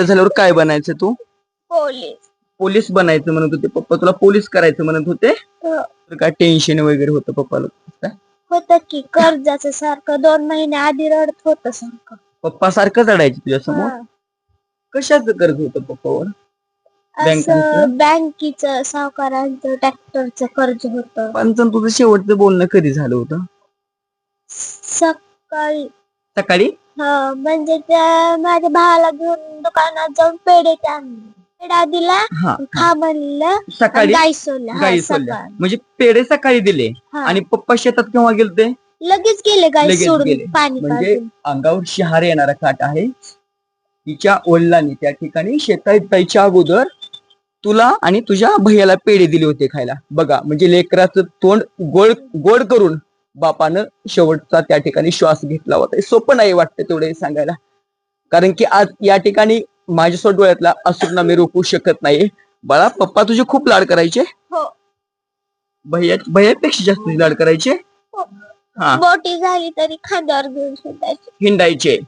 मोठं झाल्यावर काय बनायचं तू? पोलीस. पोलीस बनायचं म्हणत होते पप्पा. तुला पोलीस करायचं म्हणत होते? हो. तर काय टेन्शन वगैरे होतं पप्पाला होत की कर्जाचं सारखं दोन महिने आधी रडत होत सारखं. पप्पा सारखं चढायचे तुझ्या समोर. कशाचं कर्ज होतं पप्पावर? बँकांचं? सावकारांचं ट्रॅक्टरचं कर्ज होत. पंचन तुझं शेवटचं बोलणं कधी झालं होतं? सकाळी सकाळी हा म्हणजे त्या माझ्या भावाला घेऊन दुकानात जाऊन पेढे ते आणले पेढा दिला हा खा म्हणलं सकाळी गाई सोडल्या हा, गाई सोडल्या सकाळी. म्हणजे पेढे सकाळी दिले हा. आणि पप्पा शेतात केव्हा गेलते लगेच गेले गाई लगेच सोडून. पाणी म्हणजे पाजून. अंगावर शहारे येणारा काट आहे तिच्या वडिलांनी त्या ठिकाणी शेतात जायच्या अगोदर तुला आणि तुझ्या भैयाला पेढे दिले होते खायला बघा म्हणजे लेकराचं तोंड गोड गोड करून बापानं शेवटचा त्या ठिकाणी श्वास घेतला होता. सोपं नाही वाटतं तेवढे सांगायला. कारण की आज या ठिकाणी माझ्या डोळ्यातला असूरना मी रोखू शकत नाही. बाळा पप्पा तुझे खूप लाड करायचे. हो. भैया भैयापेक्षा जास्त लाड करायचे. हो. मोठी झाली तरी खांद्यावर घेऊन सुटायची. हिंडायचे.